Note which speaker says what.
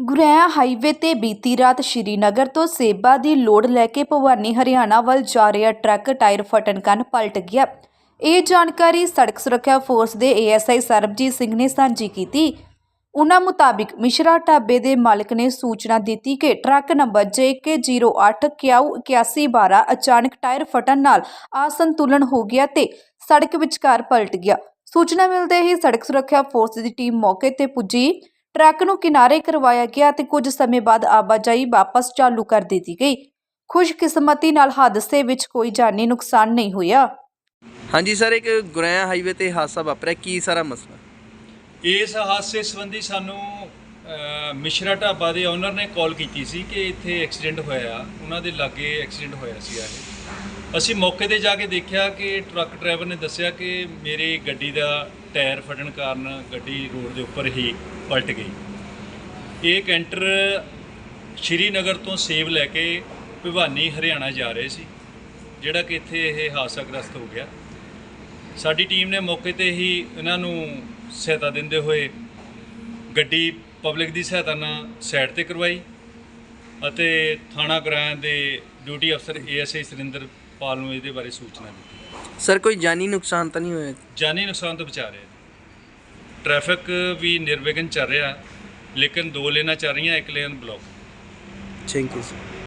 Speaker 1: ਗੁਰੇਆ highway ਤੇ ਬੀਤੀ ਰਾਤ ਸ਼੍ਰੀਨਗਰ ਤੋਂ ਸੇਬਾ ਦੀ ਲੋਡ ਲੈ ਕੇ ਭਵਾਨੀ ਹਰਿਆਣਾ ਵੱਲ ਜਾ ਰਿਹਾ ਟਰੱਕ ਟਾਇਰ ਫਟਣ ਕਾਰਨ ਪਲਟ ਗਿਆ। ਇਹ ਜਾਣਕਾਰੀ ਸੜਕ ਸੁਰੱਖਿਆ ਫੋਰਸ ਦੇ ਏਐਸਆਈ ਸਰਬਜੀਤ ਸਿੰਘ ਨੇ ਸਾਂਝੀ ਕੀਤੀ। ਉਨ੍ਹਾਂ ਮੁਤਾਬਿਕ ਮਿਸ਼ਰਾ ਢਾਬੇ ਦੇ ਮਾਲਕ ਨੇ ਸੂਚਨਾ ਦਿੱਤੀ ਕਿ ਟਰੱਕ ਨੰਬਰ JK08 ਕਿਆਊ 8112 ਅਚਾਨਕ ਟਾਇਰ ਫਟਣ ਨਾਲ ਅਸੰਤੁਲਨ ਹੋ ਗਿਆ ਤੇ ਸੜਕ ਵਿਚਕਾਰ ਪਲਟ ਗਿਆ। ਸੂਚਨਾ ਮਿਲਦੇ ਹੀ ਸੜਕ ਸੁਰੱਖਿਆ ਫੋਰਸ ਦੀ ਟੀਮ ਮੌਕੇ ਤੇ ਪੁੱਜੀ। ਟਰੱਕ ਨੂੰ ਕਿਨਾਰੇ ਕਰਵਾਇਆ ਗਿਆ ਤੇ ਕੁਝ ਸਮੇਂ ਬਾਅਦ ਆਵਾਜਾਈ ਵਾਪਸ ਚਾਲੂ ਕਰ ਦਿੱਤੀ ਗਈ। ਖੁਸ਼ਕਿਸਮਤੀ ਨਾਲ ਹਾਦਸੇ ਵਿੱਚ ਕੋਈ ਜਾਨੀ ਨੁਕਸਾਨ ਨਹੀਂ ਹੋਇਆ।
Speaker 2: ਹਾਂਜੀ ਸਰ ਇੱਕ ਗੁਰੇਆ ਹਾਈਵੇ ਤੇ ਹਾਦਸਾ ਵਾਪਰਿਆ। ਕੀ ਸਾਰਾ ਮਸਲਾ?
Speaker 3: ਇਸ ਹਾਦਸੇ ਸੰਬੰਧੀ ਸਾਨੂੰ ਅ, ਮਿਸ਼ਰਾ ਢਾਬਾ ਦੇ ਓਨਰ ਨੇ ਕਾਲ ਕੀਤੀ ਸੀ ਕਿ ਇੱਥੇ ਐਕਸੀਡੈਂਟ ਹੋਇਆ। ਉਹਨਾਂ ਦੇ ਲਾਗੇ ਐਕਸੀਡੈਂਟ ਹੋਇਆ ਸੀ ਇਹ। ਅਸੀਂ ਮੌਕੇ ਤੇ ਜਾ ਕੇ ਦੇਖਿਆ ਕਿ ਟਰੱਕ ਡਰਾਈਵਰ ਨੇ ਦੱਸਿਆ ਕਿ ਮੇਰੀ ਗੱਡੀ ਦਾ ਟਾਇਰ ਫਟਣ ਕਾਰਨ ਗੱਡੀ ਰੋਡ ਦੇ ਉੱਪਰ ਹੀ ਪਲਟ ਗਈ। ਇਹ ਕੈਂਟਰ ਸ਼੍ਰੀਨਗਰ ਤੋਂ ਸੇਬ ਲੈ ਕੇ ਭਿਵਾਨੀ ਹਰਿਆਣਾ ਜਾ ਰਹੇ ਸੀ, ਜਿਹੜਾ ਕਿ ਇੱਥੇ ਇਹ ਹਾਦਸਾਗ੍ਰਸਤ ਹੋ ਗਿਆ। ਸਾਡੀ ਟੀਮ ਨੇ ਮੌਕੇ ਤੇ ਹੀ ਇਹਨਾਂ ਨੂੰ ਸਹਾਇਤਾ ਦਿੰਦੇ ਹੋਏ ਗੱਡੀ ਪਬਲਿਕ ਦੀ ਸਹਾਇਤਾ ਨਾਲ ਸਾਈਡ ਤੇ ਕਰਵਾਈ ਅਤੇ ਥਾਣਾ ਗ੍ਰਾਂ ਦੇ ਡਿਊਟੀ ਅਫਸਰ ਏਐਸਆਈ ਸੁਰਿੰਦਰ ਪਾਲ ਨੂੰ ਇਹਦੇ ਬਾਰੇ ਸੂਚਨਾ ਦਿੱਤੀ।
Speaker 2: ਸਰ ਕੋਈ ਜਾਨੀ ਨੁਕਸਾਨ ਤਾਂ ਨਹੀਂ ਹੋਇਆ?
Speaker 3: ਜਾਨੀ ਨੁਕਸਾਨ ਤੋਂ ਬਚਾ ਰਹੇ ਟ੍ਰੈਫਿਕ ਵੀ ਨਿਰਵਿਘਨ ਚੱਲ ਰਿਹਾ ਲੇਕਿਨ ਦੋ ਲੇਨਾਂ ਚੱਲ ਰਹੀਆਂ ਇੱਕ lane block
Speaker 2: thank you sir